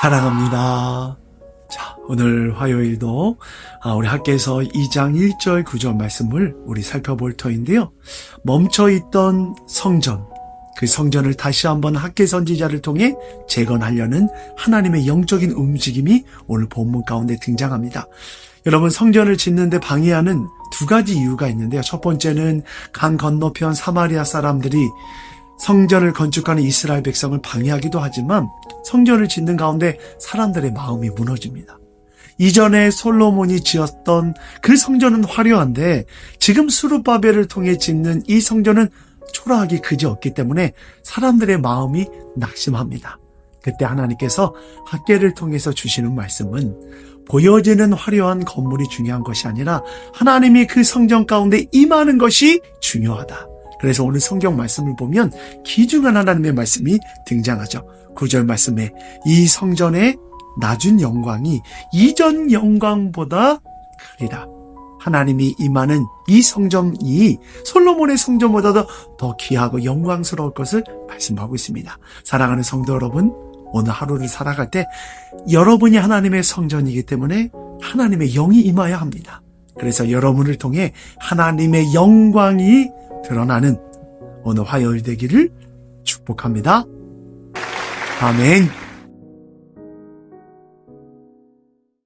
사랑합니다. 자, 오늘 화요일도 아, 우리 학교에서 2장 1절 9절 말씀을 우리 살펴볼 터인데요. 멈춰 있던 성전, 그 성전을 다시 한번 학계 선지자를 통해 재건하려는 하나님의 영적인 움직임이 오늘 본문 가운데 등장합니다. 여러분 성전을 짓는데 방해하는 두 가지 이유가 있는데요. 첫 번째는 강 건너편 사마리아 사람들이 성전을 건축하는 이스라엘 백성을 방해하기도 하지만 성전을 짓는 가운데 사람들의 마음이 무너집니다. 이전에 솔로몬이 지었던 그 성전은 화려한데 지금 수르바벨을 통해 짓는 이 성전은 초라하기 그지없기 때문에 사람들의 마음이 낙심합니다. 그때 하나님께서 학계를 통해서 주시는 말씀은 보여지는 화려한 건물이 중요한 것이 아니라 하나님이 그 성전 가운데 임하는 것이 중요하다. 그래서 오늘 성경 말씀을 보면 기중한 하나님의 말씀이 등장하죠. 구절 말씀에 이 성전의 낮은 영광이 이전 영광보다 크리라. 하나님이 임하는 이 성전이 솔로몬의 성전보다도 더 귀하고 영광스러울 것을 말씀하고 있습니다. 사랑하는 성도 여러분, 오늘 하루를 살아갈 때 여러분이 하나님의 성전이기 때문에 하나님의 영이 임하여야 합니다. 그래서 여러분을 통해 하나님의 영광이 드러나는 오늘 화요일 되기를 축복합니다. 아멘.